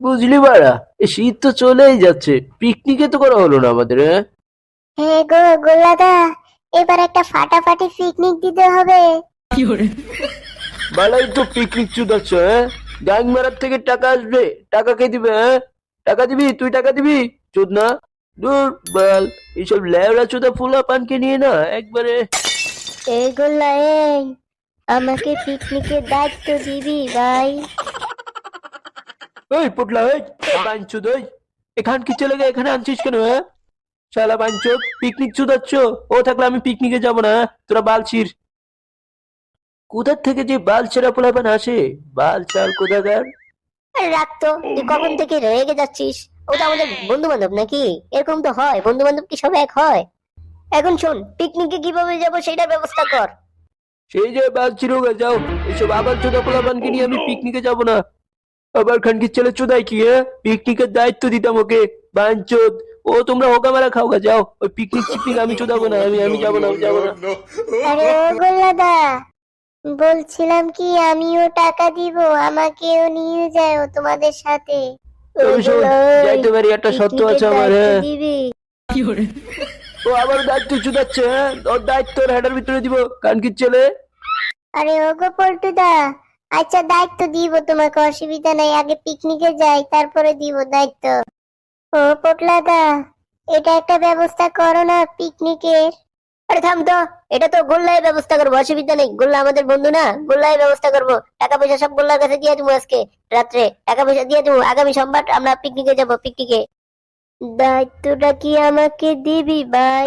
বুঝলি বাড়া এ শীত তো চলেই যাচ্ছে। পিকনিকে তো করা হলো না আমাদের হ্যাঁ? হ্যাঁ গো গোল্লাদা এবার একটা ফাটাফাটি পিকনিক দিতে হবে। বালাই তো পিকনিক চুদাচ্ছ হ্যাঁ? গ্যাং মারার থেকে টাকা আসবে টাকা কে দিবে হ্যাঁ? টাকা দিবি তুই টাকা দিবি? চোদ না দূর বল। এইসব ল্যাবড়া চোদা ফুলা পানকে নিয়ে না একবারে। এই গোল্লা এই আমাকে পিকনিকের দায়িত্ব দিবি ভাই। ওই পুটলা ওই বাঞ্চুদ ওই এখান কি চলে গে এখানে আনছিস কেন হ্যাঁ? শালা বাঞ্চুদ পিকনিক চুদাচ্ছ ও থাকলে আমি পিকনিকে যাব না হ্যাঁ? তোরা বালছির। কোথার থেকে যে বাল ছেঁড়া পোলাপান আসে? বাল চাল কোথাকার? রাখ তো তুই কখন থেকে রেগে যাচ্ছিস? ও তো আমাদের বন্ধু বান্ধব নাকি? এরকম তো হয় বন্ধু বান্ধব কি সব এক হয়? এখন শোন পিকনিকে কীভাবে যাব সেটার ব্যবস্থা কর। সেই যে বাল চিরোগে যাও। এসব আবার চোদা পোলাপানকে নিয়ে আমি পিকনিকে যাব না। আবার খানকির ছেলে চোদাই কি হ্যাঁ? পিকনিকের দায়িত্ব দিতাম ওকে। বাঞ্চোদ ও তোমরা হোকা মারা খাওগা যাও। ওই পিকনিক পিকনিক আমি চোদাবো না আমি আমি যাব না আমি যাব না। আরে ও গোল্লাদা বলছিলাম কি আমিও টাকা দিব আমাকেও নিয়ে যাও তোমাদের সাথে। যাইতে পারি একটা সত্য আছে আমার হ্যাঁ। ও আবার দায়িত্ব চুদাচ্ছে হ্যাঁ? ওর দায়িত্ব হেডার ভিতরে দিব কানকির ছেলে। আরে ওগো পল্টুদা আচ্ছা দায়িত্ব দিব তোমাকে অসুবিধা নাই। আগে পিকনিকে যাই তারপরে দিব দায়িত্ব। ও পটলাদা এটা একটা ব্যবস্থা করো না পিকনিকের আরে থাম তো এটা তো গোল্লায় ব্যবস্থা করব অসুবিধা নেই। গোল্লা আমাদের বন্ধু না গোল্লায় ব্যবস্থা করব। টাকা পয়সা সব গোল্লার কাছে দিয়ে দেবো আজকে রাত্রে। টাকা পয়সা দিয়ে দেবো আগামী সোমবার আমরা পিকনিকে যাব পিকনিকে দায়িত্বটা কি আমাকে দিবি ভাই?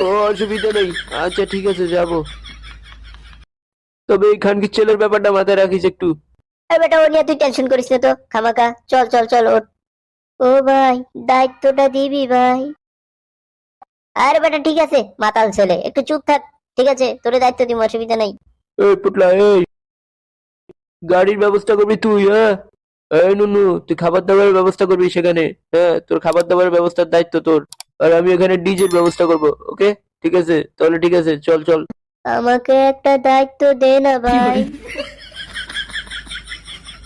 ও অসুবিধা নেই। আচ্ছা ঠিক আছে যাব। তবে এই ছেলের ব্যাপারটা মাথায় রাখিস একটু। এই বেটা ও নিয়ে তুই টেনশন করিস না তো। খামাকা চল চল চল ওঠ। ও ভাই দায়িত্বটা দিবি ভাই। আরে বেটা ঠিক আছে মাতাল ছেলে একটু চুপ থাক ঠিক আছে? তোর দায়িত্ব দিব অসুবিধা নাই। এই পুটলা এই। গাড়ির ব্যবস্থা করবি তুই হ্যাঁ? এই নুনু তুই খাবার দাবারের ব্যবস্থা করবি সেখানে হ্যাঁ? তোর খাবার দাবারের ব্যবস্থার দায়িত্ব তোর। আর আমি এখানে ডিজের ব্যবস্থা করব ওকে? ঠিক আছে? তাহলে ঠিক আছে চল চল। আমাকে একটা দায়িত্ব দে না ভাই।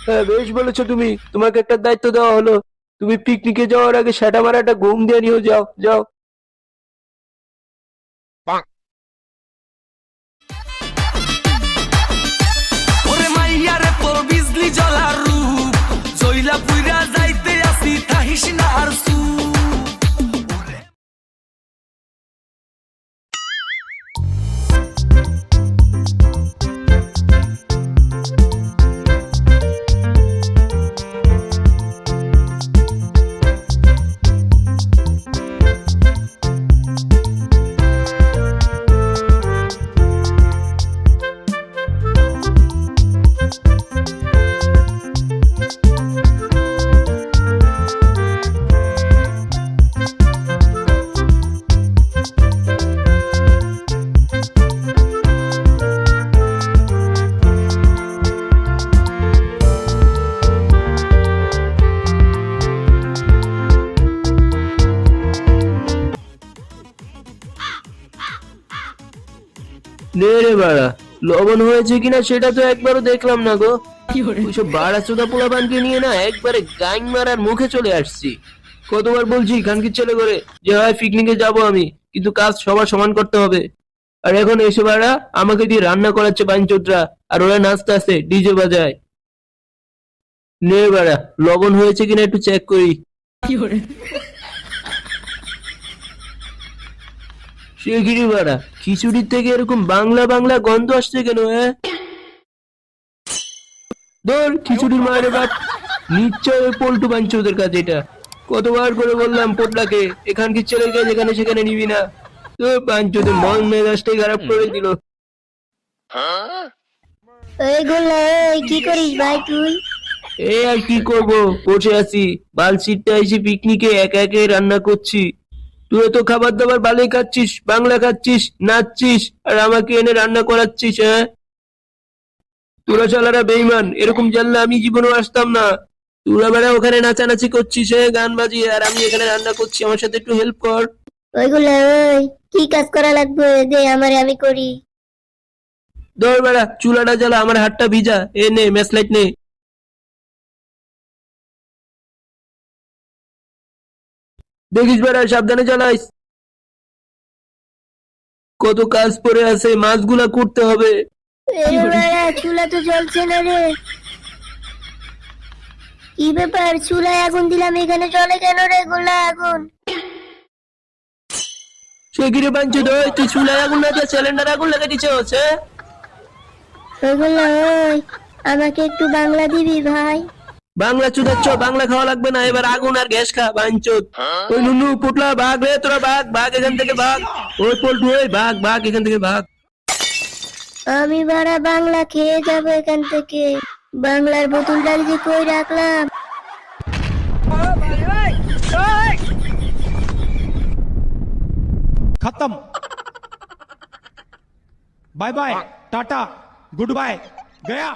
হ্যাঁ বেশ বলেছ তুমি। তোমাকে একটা দায়িত্ব দেওয়া হলো। তুমি পিকনিকে যাওয়ার আগে সেটা মারা একটা ঘুম দিয়ে নিয়েও যাও যাও। নে রে বাড়া লবণ হয়েছে কিনা সেটা তো একবারও দেখলাম না গো। ওইসব বাড়া চোদা পোলাপানকে নিয়ে না একবারে গাং মারার মুখে চলে আসছি। কতবার বলছি খানকির ছেলে করে যে হয় পিকনিকে যাব আমি কিন্তু কাজ সবার সমান করতে হবে। আর এখন এসে বাড়া আমাকে দিয়ে রান্না করাচ্ছে বাঞ্চোদরা আর ওরা নাচতে আসে ডিজে বাজায়। নে বাড়া লবণ হয়েছে কিনা একটু চেক করি। সে গিরি বাড়া খিচুড়ির থেকে এরকম বাংলা বাংলা গন্ধ আসছে কেন হ্যাঁ? ধর খিচুড়ির মায়ের বাপ নিশ্চয় ওই পল্টু বাঞ্চ ওদের কাছে এটা। কতবার করে বললাম পোটলাকে এখানকার ছেলের কাছে যেখানে সেখানে নিবি না। তো বাঞ্চদের মন মেজাজটাই খারাপ করে দিল। এই গোল্লা এই কি করিস ভাই তুই? এই আর কি করব বসে আছি। বালসিটটা এসে পিকনিকে একা একে রান্না করছি। তুই তো খাবার দাবার ভালোই খাচ্ছিস বাংলা খাচ্ছিস নাচছিস আর আমাকে এনে রান্না করাচ্ছিস হ্যাঁ? তোরা চালারা বেইমান এরকম জানলে আমি জীবনেও আসতাম না। তোরা বেড়া ওখানে নাচানাচি করছিস হ্যাঁ? গান বাজিয়ে আর আমি এখানে রান্না করছি আমার সাথে একটু হেল্প কর। ওইগুলা ওই কি কাজ করা লাগবে? দে আমারে আমি করি। ধর বেড়া চুলাটা জ্বালা আমার হাতটা ভিজা। এ নে ম্যাসলাইট নে। দেখিস বেড়া সাবধানে চালাইস। কত কাজ পড়ে আছে মাছগুলা করতে হবে। চুলা তো জ্বলছে না রে। কি ব্যাপার চুলায় আগুন দিলাম এখানে চলে কেন রে গোলা আগুন? সে গিরে বাঞ্চে দই তুই চুলায় আগুন না দিয়ে সিলিন্ডার আগুন লাগিয়ে দিচ্ছে হচ্ছে ওগুলো ওই আমাকে একটু বাংলা দিবি ভাই। বাংলা চুদাচ্ছ বাংলা খাওয়া লাগবে না এবার আগুন আর গ্যাস খা বাঞ্চত ওই নুনু পুটলা ভাগ রে তোরা ভাগ ভাগ এখান থেকে ভাগ ওই পল্টু ওই ভাগ ভাগ এখান থেকে ভাগ আমি বাড়া বাংলা খেয়ে যাবো এখান থেকে বাংলার বোতলটা যে কই রাখলাম खत्म bye bye tata good bye गया